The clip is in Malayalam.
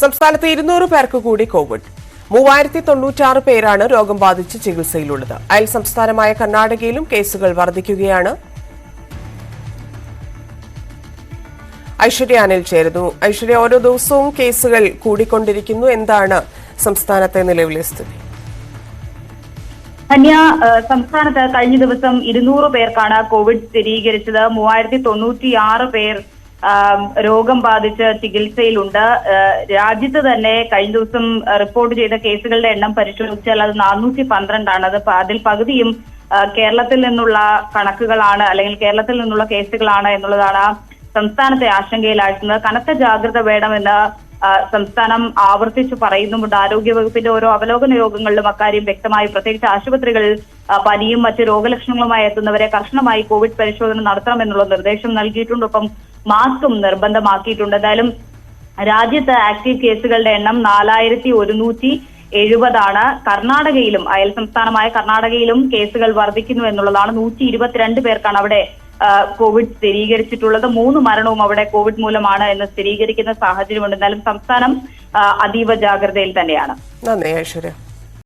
സംസ്ഥാനത്ത് ഇരുന്നൂറ് പേർക്ക് കൂടി കോവിഡ്. മൂവായിരത്തി തൊണ്ണൂറ്റാറ് പേരാണ് രോഗം ബാധിച്ച് ചികിത്സയിലുള്ളത്. അയൽ സംസ്ഥാനമായ കർണാടകയിലും കേസുകൾ വർദ്ധിക്കുകയാണ് ഐശ്വര്യ അനിൽ ചേരുന്നു. ഐശ്വര്യ ഓരോ ദിവസവും കേസുകൾ കൂടിക്കൊണ്ടിരിക്കുന്നു. എന്താണ് സംസ്ഥാനത്തെ നിലവിലെ സ്ഥിതി? ധന്യ സംസ്ഥാനത്ത് കഴിഞ്ഞ ദിവസം ഇരുന്നൂറ് പേർക്കാണ് കോവിഡ് സ്ഥിരീകരിച്ചത്. മൂവായിരത്തി തൊണ്ണൂറ്റിയാറ് പേർ രോഗം ബാധിച്ച് ചികിത്സയിലുണ്ട്. രാജ്യത്ത് തന്നെ കഴിഞ്ഞ ദിവസം റിപ്പോർട്ട് ചെയ്ത കേസുകളുടെ എണ്ണം പരിശോധിച്ചാൽ അത് നാനൂറ്റി പന്ത്രണ്ടാണ്. അത് അതിൽ പകുതിയും കേരളത്തിൽ നിന്നുള്ള കണക്കുകളാണ് അല്ലെങ്കിൽ കേരളത്തിൽ നിന്നുള്ള കേസുകളാണ് എന്നുള്ളതാണ് സംസ്ഥാനത്തെ ആശങ്കയിലാഴ്ത്തുന്നത് കനത്ത ജാഗ്രത വേണമെന്ന് സംസ്ഥാനം ആവർത്തിച്ചു പറയുന്നുമുണ്ട്. ആരോഗ്യ വകുപ്പിന്റെ ഓരോ അവലോകന യോഗങ്ങളിലും അക്കാര്യം വ്യക്തമായി. പ്രത്യേകിച്ച് ആശുപത്രികളിൽ പനിയും മറ്റ് രോഗലക്ഷണങ്ങളുമായി എത്തുന്നവരെ കർശനമായി കോവിഡ് പരിശോധന നടത്തണമെന്നുള്ള നിർദ്ദേശം നൽകിയിട്ടുണ്ട് ഒപ്പം മാസ്കും നിർബന്ധമാക്കിയിട്ടുണ്ട്. എന്തായാലും രാജ്യത്ത് ആക്റ്റീവ് കേസുകളുടെ എണ്ണം നാലായിരത്തി ഒരുന്നൂറ്റി എഴുപതാണ് കർണാടകയിലും അയൽ സംസ്ഥാനമായ കർണാടകയിലും കേസുകൾ വർദ്ധിക്കുന്നു എന്നുള്ളതാണ്. നൂറ്റി ഇരുപത്തിരണ്ട് പേർക്കാണ് അവിടെ കോവിഡ് സ്ഥിരീകരിച്ചിട്ടുള്ളത്. മൂന്ന് മരണവും അവിടെ കോവിഡ് മൂലമാണ് എന്ന് സ്ഥിരീകരിക്കുന്ന സാഹചര്യമുണ്ട്. എന്നാലും സംസ്ഥാനം അതീവ ജാഗ്രതയിൽ തന്നെയാണ്. നന്ദി ഐശ്വര്യ.